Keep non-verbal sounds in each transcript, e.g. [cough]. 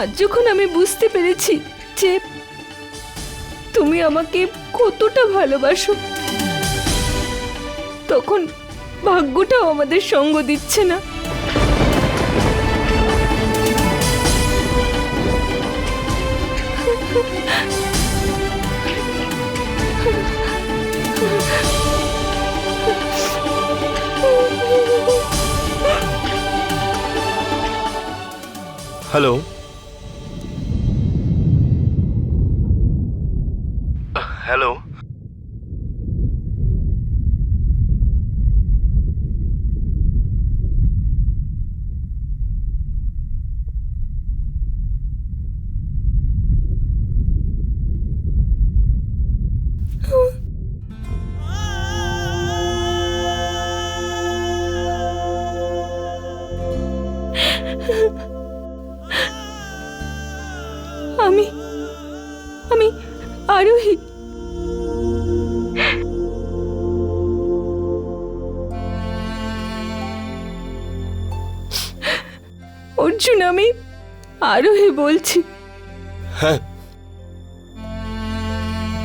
আজ যখন আমি বুঝতে পেরেছি যে তুমি আমাকে কতটা ভালোবাসো, তখন ভাগ্যটাও আমাদের সঙ্গ দিচ্ছে না। হ্যালো আরোহী বলছি। হ্যাঁ।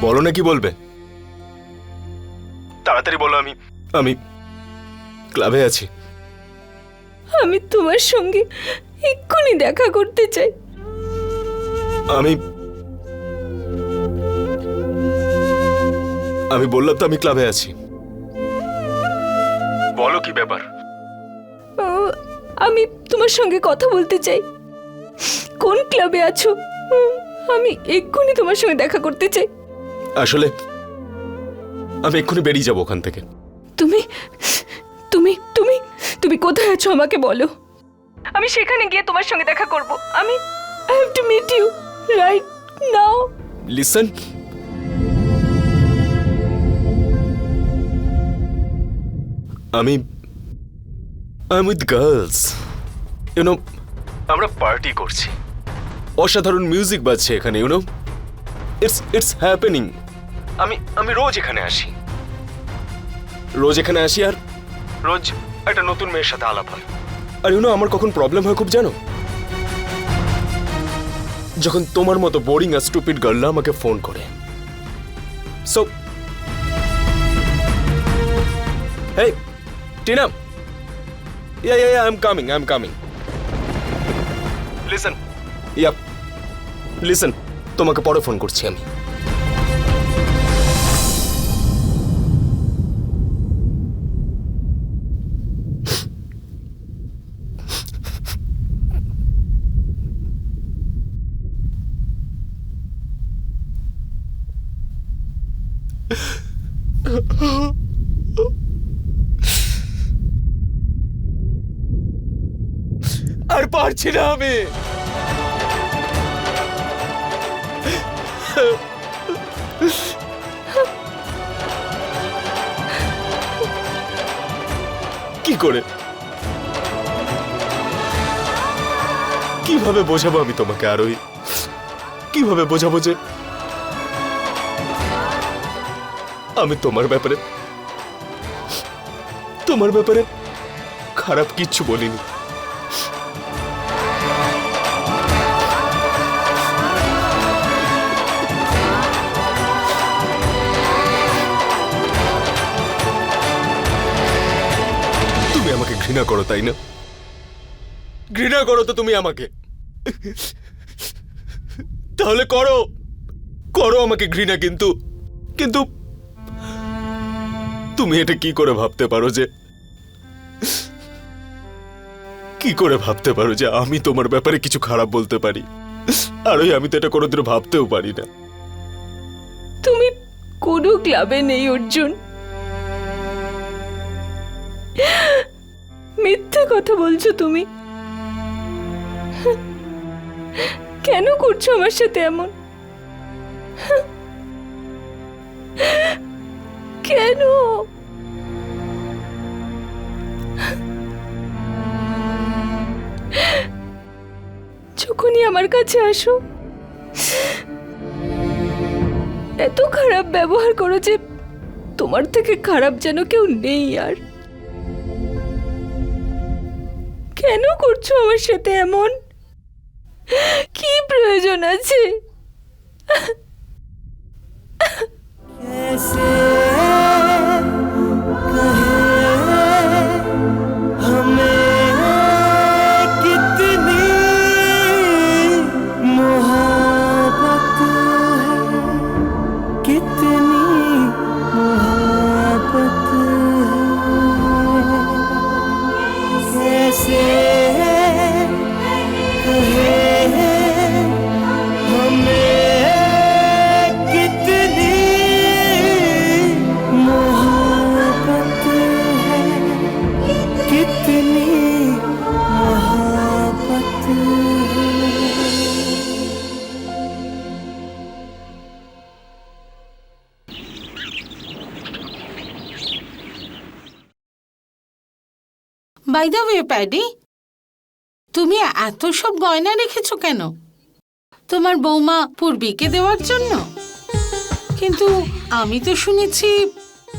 বলো না কি বলবে? তাড়াতাড়ি বলো আমি আমি ক্লাবে আছি। আমি তোমার সঙ্গে এক্ষুনি দেখা করতে চাই। আমি আমি বললাম তো আমি ক্লাবে আছি। বলো কি ব্যাপার? আমি তোমার সঙ্গে কথা বলতে চাই। কোন ক্লাবে আছো? আমি এক্ষুনি তোমার সঙ্গে দেখা করতে চাই। আসলে আমি এক্ষুনি বেরিয়ে যাব ওখান থেকে। তুমি তুমি তুমি তুমি কোথায় আছো আমাকে বলো। আমি সেখানে গিয়ে তোমার সঙ্গে দেখা করব। আমি I have to meet you right now listen আমি I am with girls you know আমরা পার্টি করছি। অসাধারণ মিউজিক বাজছে এখানে ইউনো ইটস ইটস হ্যাপেনিং আমি আমি রোজ এখানে আসি। রোজ এখানে আসি আর? রোজ একটা নতুন মেয়ের সাথে আলাপ হয়। আর ইউনো আমার কখন প্রবলেম হয় খুব জানো? যখন তোমার মতো বোরিং আর স্টুপিড গার্লরা আমাকে ফোন করে। So hey Tina yeah yeah I am coming I am coming listen yeah listen তোমাকে পরে ফোন করছি আমি। পারছি না আমি। কি করে? কীভাবে বোঝাবো আমি তোমাকে আরোই কীভাবে বোঝাবো যে আমি তোমার ব্যাপারে তোমার ব্যাপারে খারাপ কিচ্ছু বলিনি? ঘৃণা করো, তাই না? ঘৃণা করো তো তুমি আমাকে। তাহলে করো। করো আমাকে ঘৃণা কিন্তু। কিন্তু তুমি এটা কি করে ভাবতে পারো যে কি করে ভাবতে পারো যে আমি তোমার ব্যাপারে কিছু খারাপ বলতে পারি? আর ওই আমি তো এটা কোনোদিনও ভাবতেও পারি না। তুমি কোনো ক্লাবে নেই, অর্জুন। মিথ্যে কথা বলছো তুমি। কেন করছ আমার সাথে এমন? কেন? যখনই আমার কাছে আসো, এত খারাপ ব্যবহার করো যে তোমার থেকে খারাপ যেন কেউ নেই আর। কেন করছ আমার সাথে এমন? কি প্রয়োজন আছে? বাই দ্য ওয়ে প্যাডি তুমি এত সব গয়না রেখেছো কেন? তোমার বৌমা পূর্বীকে দেওয়ার জন্য? কিন্তু আমি তো শুনেছি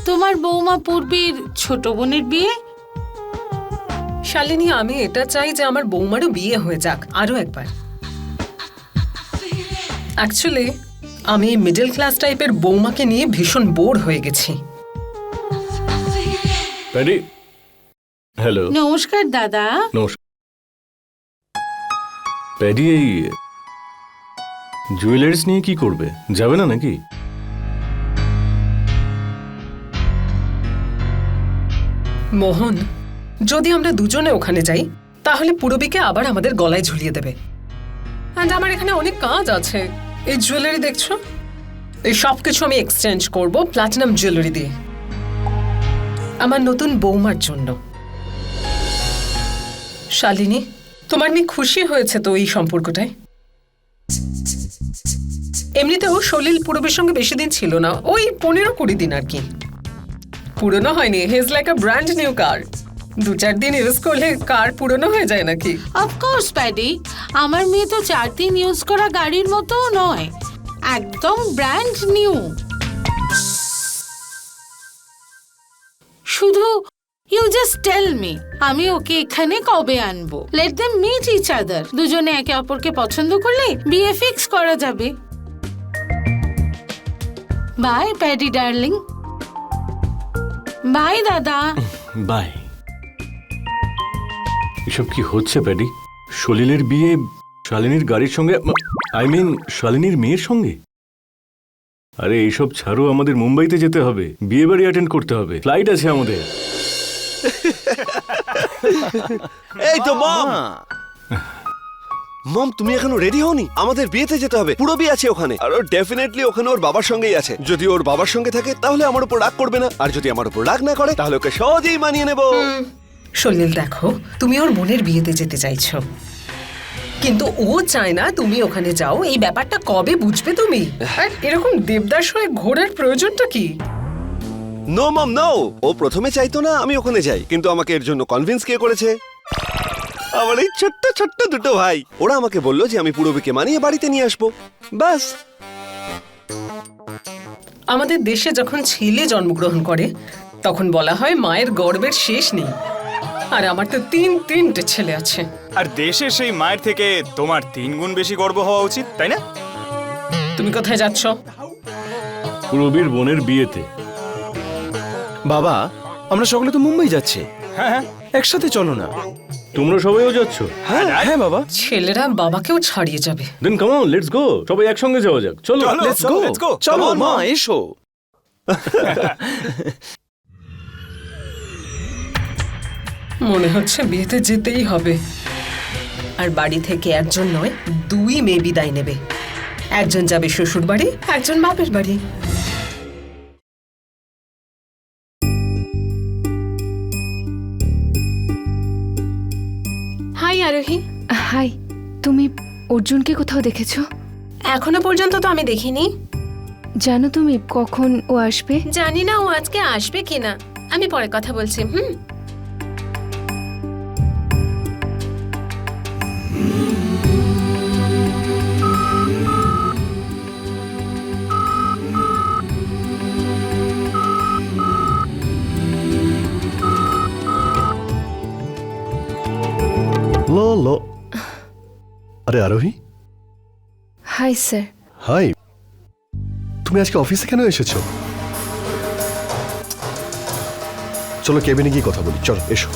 তোমার বৌমা পূর্বীর ছোট বোনের বিয়ে। শালিনী আমি এটা চাই যে আমার বৌমারও বিয়ে হয়ে যাক আরও একবার। অ্যাকচুয়ালি আমি মিডল ক্লাস টাইপের বৌমাকে নিয়ে ভীষণ বোর হয়ে গেছি। Paddy hello. নমস্কার দাদা। নমস্কার। প্যাডি এই জুয়েলারিস নিয়ে কি করবে? যাবে না নাকি? মোহন যদি আমরা দুজনে ওখানে যাই তাহলে পুরবীকে আবার আমাদের গলায় ঝুলিয়ে দেবে। অ্যান্ড আমার এখানে অনেক কাজ আছে। এই জুয়েলারি দেখছ? এই সব কিছু আমি এক্সচেঞ্জ করব প্লাটিনাম জুয়েলারি দিয়ে। আমার নতুন বৌমার জন্য। শালিনী, তোমার মেয়ে খুশি হয়েছে তো এই সম্পর্কটায়? এমনিতেও সলিল পূরবের সঙ্গে বেশি দিন ছিল না, ওই পনেরো কুড়ি দিন আর কি। পুরনো হয়নি has like a brand new car দু চার দিন ইউজ করলে কার পুরনো হয়ে যায় নাকি? অফকোর্স প্যাডি আমার মেয়ে তো চার দিন ইউজ করা গাড়ির মতো নয়, একদম ব্র্যান্ড নিউ শুধু ইউ জাস্ট টেল মি আমি ওকে এখানে কবে আনব? Let them meet each other দুজনে একে অপরকে পছন্দ করলে বিয়ে ফিক্স করা যাবে। বাই প্যাডি ডার্লিং বাই দাদা। [laughs] বাই এসব কি হচ্ছে প্যাডি সলিলের বিয়ে শালিনীর গাড়ির সঙ্গে আই মিন শালিনীর মেয়ের সঙ্গে? আরে এইসব ছাড়ো, আমাদের মুম্বাইতে যেতে হবে। বিয়ে বাড়ি অ্যাটেন্ড করতে হবে। ফ্লাইট আছে আমাদের। [laughs] এই তো মম! মম তুমি এখনও রেডি হওনি? আমাদের বিয়েতে যেতে হবে। পুরো বিয়ে আছে ওখানে। আর ওর ডেফিনেটলি ওখানে ওর বাবার সঙ্গেই আছে। যদি ওর বাবার সঙ্গে থাকে তাহলে আমার উপর রাগ করবে না। আর যদি আমার উপর রাগ না করে তাহলে ওকে সহজেই মানিয়ে নেব। সলিল দেখো তুমি ওর বোনের বিয়েতে যেতে চাইছো। কিন্তু ও চায় না তুমি ওখানে যাও। এই ব্যাপারটা কবে বুঝবে তুমি? আর এরকম দেবদাস হয়ে ঘোরার প্রয়োজনটা কি? নো মম নো ও প্রথমে চাইতো না আমি ওখানে যাই কিন্তু আমাকে এর জন্য কনভিন্স কে করেছে? আমার এই ছোট্ট ছোট্ট দুটো ভাই ওরা আমাকে বলল যে আমি পুরবিকে মানিয়ে বাড়িতে নিয়ে আসব। ব্যাস। আমাদের দেশে যখন ছেলে জন্মগ্রহণ করে তখন বলা হয় মায়ের গর্বের শেষ নেই। আর আমার তো তিন তিনটে ছেলে আছে। আর দেশের সেই মায়ের থেকে তোমার তিন গুণ বেশি গর্ব হওয়া উচিত তাই না? তুমি কোথায় যাচ্ছ? রবির বোনের বিয়েতে। বাবা আমরা সকলে তো মুম্বাই যাচ্ছি। হ্যাঁ হ্যাঁ। একসাথে চলো না। তোমরা সবাইও যাচ্ছ? হ্যাঁ হ্যাঁ বাবা। ছেলেরা বাবাকেও ছাড়িয়ে যাবে। দেন কাম অন লেটস গো সবাই একসঙ্গে যাওয়া যাক। চলো। চলো, লেটস গো let's go. চলো মা এসো। মনে হচ্ছে বিয়েতে যেতেই হবে। আর বাড়ি থেকে একজন নয় দুই মেয়ে বিদায় নেবে। একজন যাবে শ্বশুর বাড়ি একজন বাপের বাড়ি। আরোহী? হাই তুমি অর্জুনকে কোথাও দেখেছ? এখনও পর্যন্ত তো আমি দেখিনি। জানো তুমি কখন ও আসবে? জানি না ও আজকে আসবে কিনা। আমি পরে কথা বলছি হুম? আরে আরোহী? Hi sir. হাই। তুমি আজকে অফিসে কেন এসেছ? চলো কেবিনে গিয়ে কথা বলি। চলো এসো।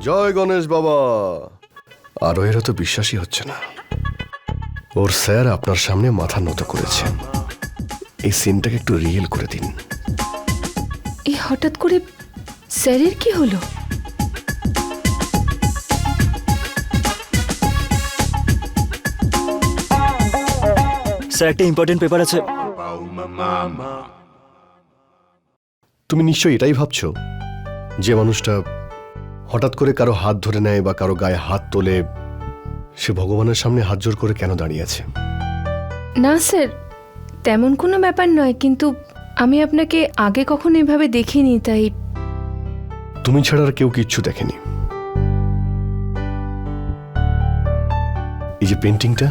জয় গণেশ বাবা। আরোহেরও তো বিশ্বাসই হচ্ছে না। ওর স্যার আপনার সামনে মাথা নত করেছেন এই সিনটাকে একটু রিয়েল করে দিন। এই হঠাৎ করে স্যারের কি হলো? স্যার একটা ইম্পর্টেন্ট পেপার আছে। তুমি নিশ্চয়ই এটাই ভাবছ? যে মানুষটা হঠাৎ করে কারও হাত ধরে নেয় বা কারও গায়ে হাত তোলে সে ভগবানের সামনে হাত জোর করে কেন দাঁড়িয়ে আছে? না স্যার তেমন কোনো ব্যাপার নয় কিন্তু আমি আপনাকে আগে কখনো এভাবে দেখিনি তাই তুমি ছাড়া আর কেউ কিচ্ছু দেখেনি। এই যে পেন্টিংটা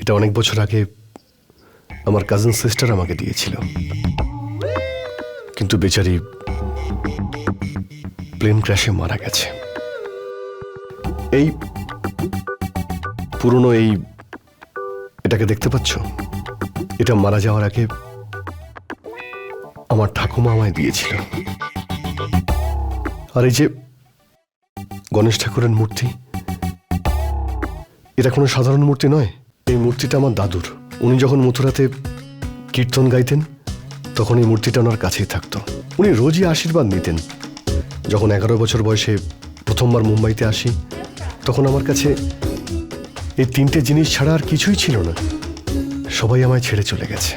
এটা অনেক বছর আগে আমার কাজিন সিস্টার আমাকে দিয়েছিল। কিন্তু বেচারি প্লেন ক্র্যাশে মারা গেছে। এই পুরনো এই এটাকে দেখতে পাচ্ছ? এটা মারা যাওয়ার আগে আমার ঠাকুমা আমায় দিয়েছিল। আর এই যে গণেশ ঠাকুরের মূর্তি, এটা কোনো সাধারণ মূর্তি নয়। এই মূর্তিটা আমার দাদুর। উনি যখন মথুরাতে কীর্তন গাইতেন তখন এই মূর্তিটা ওনার কাছেই থাকতো। উনি রোজই আশীর্বাদ নিতেন। যখন এগারো বছর বয়সে প্রথমবার মুম্বাইতে আসি, তখন আমার কাছে এই তিনটে জিনিস ছাড়া আর কিছুই ছিল না। সবাই আমায় ছেড়ে চলে গেছে।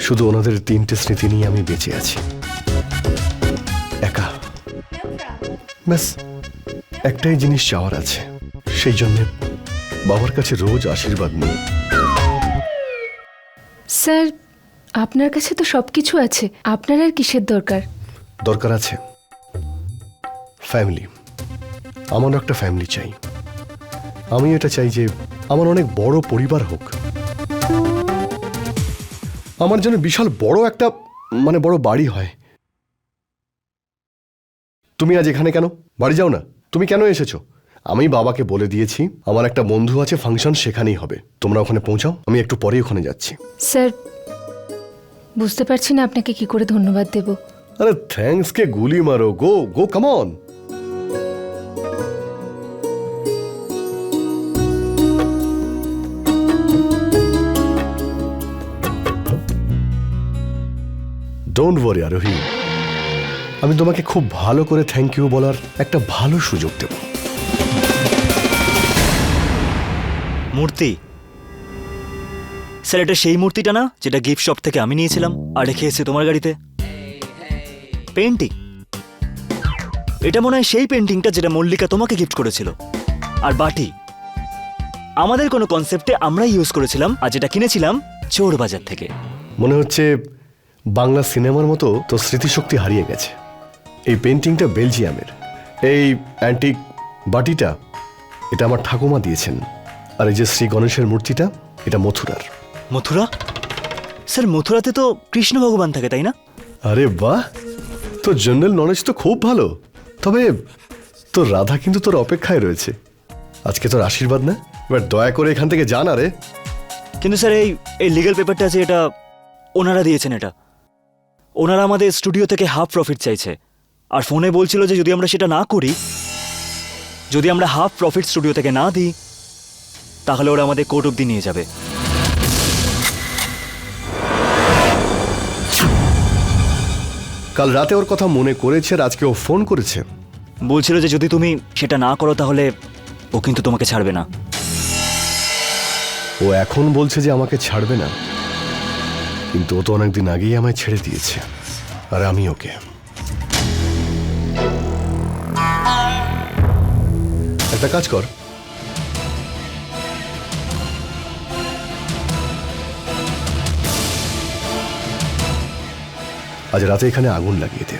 শুধু ওনাদের তিনটে স্মৃতি নিয়ে আমি বেঁচে আছি। একা। ব্যাস, একটাই জিনিস চাওয়ার আছে। সেই জন্য বাবার কাছে রোজ আশীর্বাদ নিই। স্যার আপনার কাছে তো সব কিছু আছে। আপনার আর কিসের দরকার? দরকার আছে। ফ্যামিলি আমারও একটা ফ্যামিলি চাই। আমি এটা চাই যে আমার অনেক বড় পরিবার হোক। আমার জন্য বিশাল বড় একটা মানে বড় বাড়ি হয়। তুমি আজ এখানে কেন? বাড়ি যাও না। তুমি কেন এসেছ? আমি বাবাকে বলে দিয়েছি আমার একটা বন্ধু আছে ফাংশন সেখানেই হবে। তোমরা ওখানে পৌঁছাও আমি একটু পরেই ওখানে যাচ্ছি। স্যার বুঝতে পারছি না আপনাকে কি করে ধন্যবাদ দেব। আরে থ্যাঙ্কস কে গুলি মারো গো গো কামন ডোন্ট ওয়ারি আরোহী আমি তোমাকে খুব ভালো করে থ্যাংক ইউ বলার একটা ভালো সুযোগ দেব। মূর্তি স্যার এটা সেই মূর্তিটা না, যেটা গিফট শপ থেকে আমি নিয়েছিলাম আর রেখে এসে তোমার গাড়িতে। পেন্টিং এটা মনে হয় সেই পেন্টিংটা যেটা মল্লিকা তোমাকে গিফট করেছিল। আর বাটি? আমাদের কোনো কনসেপ্টে আমরাই ইউজ করেছিলাম আর যেটা কিনেছিলাম চোর বাজার থেকে। মনে হচ্ছে বাংলা সিনেমার মতো তো স্মৃতিশক্তি হারিয়ে গেছে। এই পেন্টিংটা বেলজিয়ামের। এই অ্যান্টিক বাটিটা, এটা আমার ঠাকুমা দিয়েছেন। আর এই যে শ্রী গণেশের মূর্তিটা, এটা মথুরার। মথুরা? স্যার মথুরাতে তো কৃষ্ণ ভগবান থাকে তাই না? আরে বাহ! তোর জেনারেল নলেজ তো খুব ভালো। তবে তোর রাধা কিন্তু তোর অপেক্ষায় রয়েছে। আজকে তোর আশীর্বাদ না? এবার দয়া করে এখান থেকে যান আরে। কিন্তু স্যার এই এই লিগ্যাল পেপারটা আছে এটা ওনারা দিয়েছেন এটা। ওনারা আমাদের স্টুডিও থেকে হাফ প্রফিট চাইছে। আর ফোনে বলছিল যে যদি আমরা সেটা না করি যদি আমরা হাফ প্রফিট স্টুডিও থেকে না দিই তাহলে ওরা আমাদের কোর্ট অব্দি নিয়ে যাবে। কাল রাতে ওর কথা মনে করেছে আর আজকে ও ফোন করেছে। বলছিল যে যদি তুমি সেটা না করো তাহলে ও কিন্তু তোমাকে ছাড়বে না। ও এখন বলছে যে আমাকে ছাড়বে না। কিন্তু ও তো অনেকদিন আগেই আমায় ছেড়ে দিয়েছে আর আমি ওকে। একটা কাজ কর আজ রাতে এখানে আগুন লাগিয়ে দে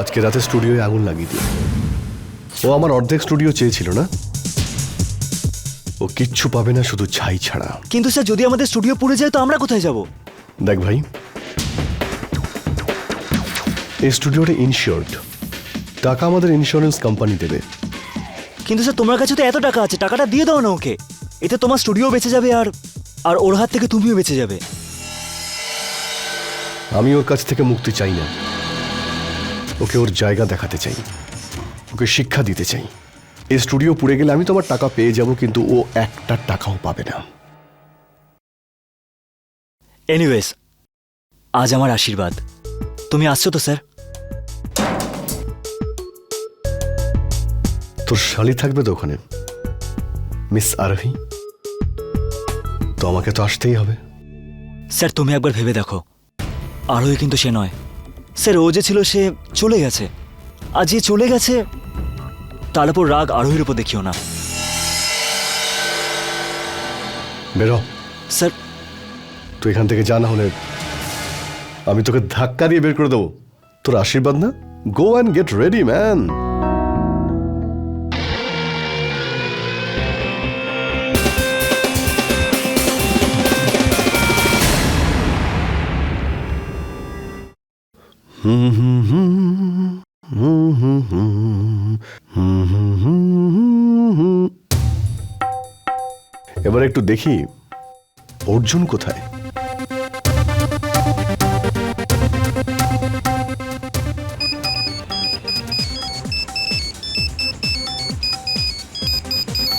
আজকে রাতে স্টুডিওয়ে আগুন লাগিয়ে দিও। ও আমার অর্ধেক স্টুডিও চেয়েছিল না? ও কিচ্ছু পাবে না শুধু ছাই ছাড়া। কিন্তু স্যার যদি আমাদের স্টুডিও পুড়ে যায় তো আমরা কোথায় যাব? দেখ ভাই এই স্টুডিওটা ইনশিওর্ড টাকা আমাদের ইন্স্যুরেন্স কোম্পানি দেবে। কিন্তু স্যার তোমার কাছে তো এত টাকা আছে টাকাটা দিয়ে দাও না ওকে। এতে তোমার স্টুডিও বেঁচে যাবে আর আর ওর হাত থেকে তুমিও বেঁচে যাবে। আমি ওর কাছ থেকে মুক্তি চাই না। ওকে ওর জায়গা দেখাতে চাই। ওকে শিক্ষা দিতে চাই। এই স্টুডিও পুড়ে গেলে আমি তোমার টাকা পেয়ে যাব কিন্তু ও একটা টাকাও পাবে না। এনিওয়েজ আজ আমার আশীর্বাদ। তুমি আসছো তো স্যার? তোর শালি থাকবে তো ওখানে? মিস আরভি তো আমাকে তো আসতেই হবে। স্যার তুমি একবার ভেবে দেখো। আরোই কিন্তু সে নয়। স্যার ও যে ছিল সে চলে গেছে। আর যে চলে গেছে তার উপর রাগ আরোহীর উপর দেখিও না। বেরো। স্যার। তুই এখান থেকে যা না হলে আমি তোকে ধাক্কা দিয়ে বের করে দেবো। তোর আশীর্বাদ না? Go and get ready man এবার একটু দেখি অর্জুন কোথায়?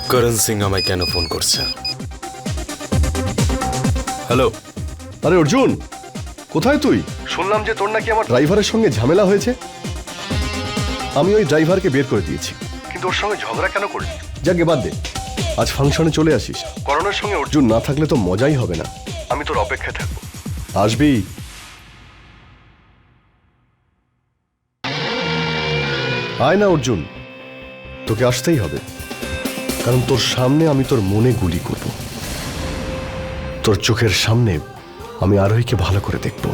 করণ সিং আমায় কেন ফোন করছে? হ্যালো। আরে অর্জুন! কোথায় তুই? শুনলাম যে তোর নাকি আমার ড্রাইভারের সঙ্গে ঝামেলা হয়েছে? আমি ওই ড্রাইভারকে বের করে দিয়েছি। কিন্তু ওর সঙ্গে ঝগড়া কেন করলি? যাকে বাদ দে। আজ ফাংশনে চলে আসিস। করোনার সঙ্গে অর্জুন না থাকলে তো মজাই হবে না। আমি তোর অপেক্ষায় থাকব। আসবি। আয় না অর্জুন। তোকে আসতেই হবে। কারণ তোর সামনে আমি তোর মনে গুলি করব। তোর চোখের সামনে আমি আরোহীকে ভালো করে দেখব।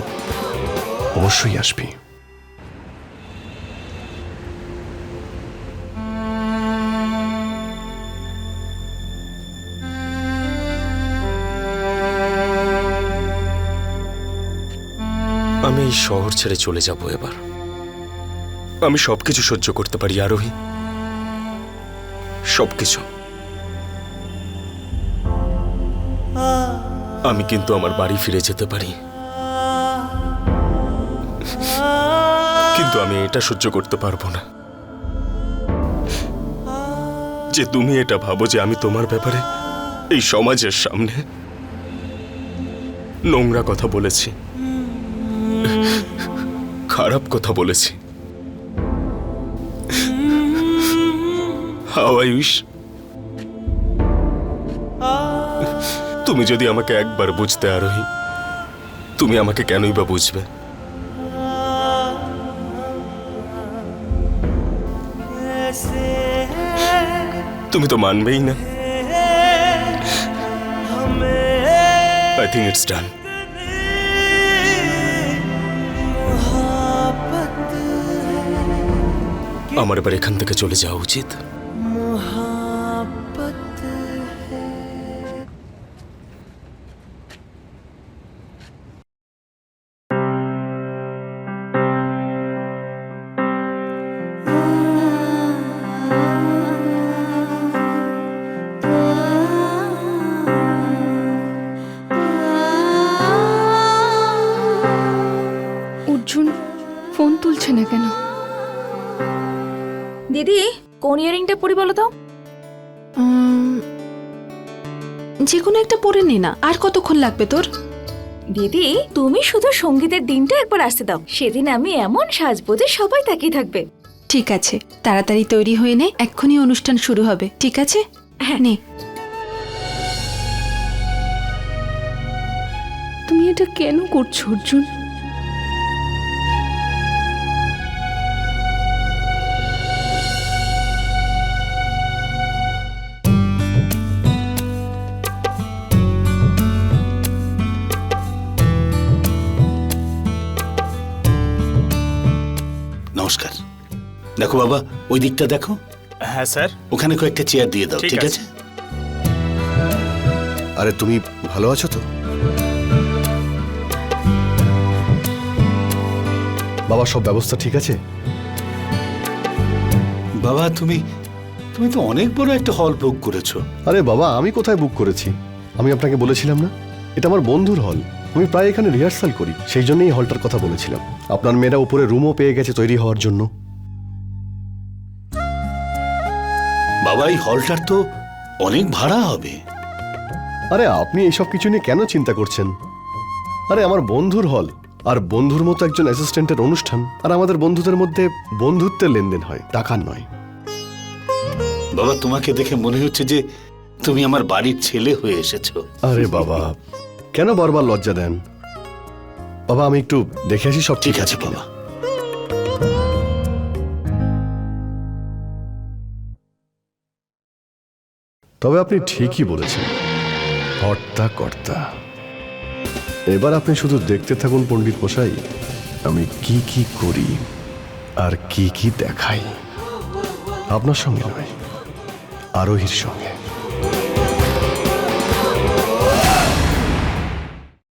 অবশ্যই আসবি। আমি এই শহর ছেড়ে চলে যাব এবার। আমি সবকিছু সহ্য করতে পারি, আরোহী। সবকিছু। আমি কিন্তু আমার বাড়ি ফিরে যেতে পারি। কিন্তু আমি এটা সহ্য করতে পারব না। যে তুমি এটা ভাবো যে আমি তোমার ব্যাপারে এই সমাজের সামনে নোংরা কথা বলেছি, খারাপ কথা বলেছি। হাউ আই উইশ তুমি যদি আমাকে একবার বুঝতে আরোহী, তুমি আমাকে কেনই বা বুঝবে? তুমি তো মানবেই না। আই থিঙ্ক ইটস ডান আমার এবার এখান থেকে চলে যাওয়া উচিত। যে কোনো একটা পরে নে না। আর কতক্ষণ লাগবে তোর? দিদি তুমি শুধু সঙ্গীতের দিনটা একবার আসতে দাও। সেদিন আমি এমন সাজবো যে সবাই তাকিয়ে থাকবে। ঠিক আছে তাড়াতাড়ি তৈরি হয়ে নে এক্ষুনি অনুষ্ঠান শুরু হবে ঠিক আছে? হ্যাঁ। নে। তুমি এটা কেন করছ অর্জুন? দেখো বাবা ওই দিকটা দেখো। হ্যাঁ স্যার। ওখানে কয়েকটা চেয়ার দিয়ে দাও ঠিক ঠিক আছে। আছে? আরে তুমি ভালো আছো তো? বাবা সব ব্যবস্থা ঠিক আছে? বাবা তুমি তুমি তো অনেক বড় একটা হল বুক করেছ। আরে বাবা আমি কোথায় বুক করেছি? আমি আপনাকে বলেছিলাম না? এটা আমার বন্ধুর হল। আমি প্রায় এখানে রিহার্সাল করি সেই জন্যই এই হলটার কথা বলেছিলাম। আপনার মেয়েরা উপরে রুমও পেয়ে গেছে তৈরি হওয়ার জন্য। বাবা এই হলটার তো অনেক ভাড়া হবে। আরে আপনি এইসব কিছু নিয়ে কেন চিন্তা করছেন? আরে আমার বন্ধুর হল আর বন্ধুর মতো একজন অ্যাসিস্ট্যান্টের অনুষ্ঠান আর আমাদের বন্ধুদের মধ্যে বন্ধুত্বের লেনদেন হয় টাকার নয়। বাবা তোমাকে দেখে মনে হচ্ছে যে তুমি আমার বাড়ির ছেলে হয়ে এসেছ। আরে বাবা কেন বারবার লজ্জা দেন? বাবা আমি একটু দেখে আসি সব ঠিক আছে বাবা। তবে আপনি ঠিকই বলেছেন। হর্তা কর্তা। এবার আপনি শুধু দেখতে থাকুন পণ্ডিত মশাই, আমি কি কি করি আর কি কি দেখাই। আপনার সঙ্গে নয়, আরোহীর সঙ্গে।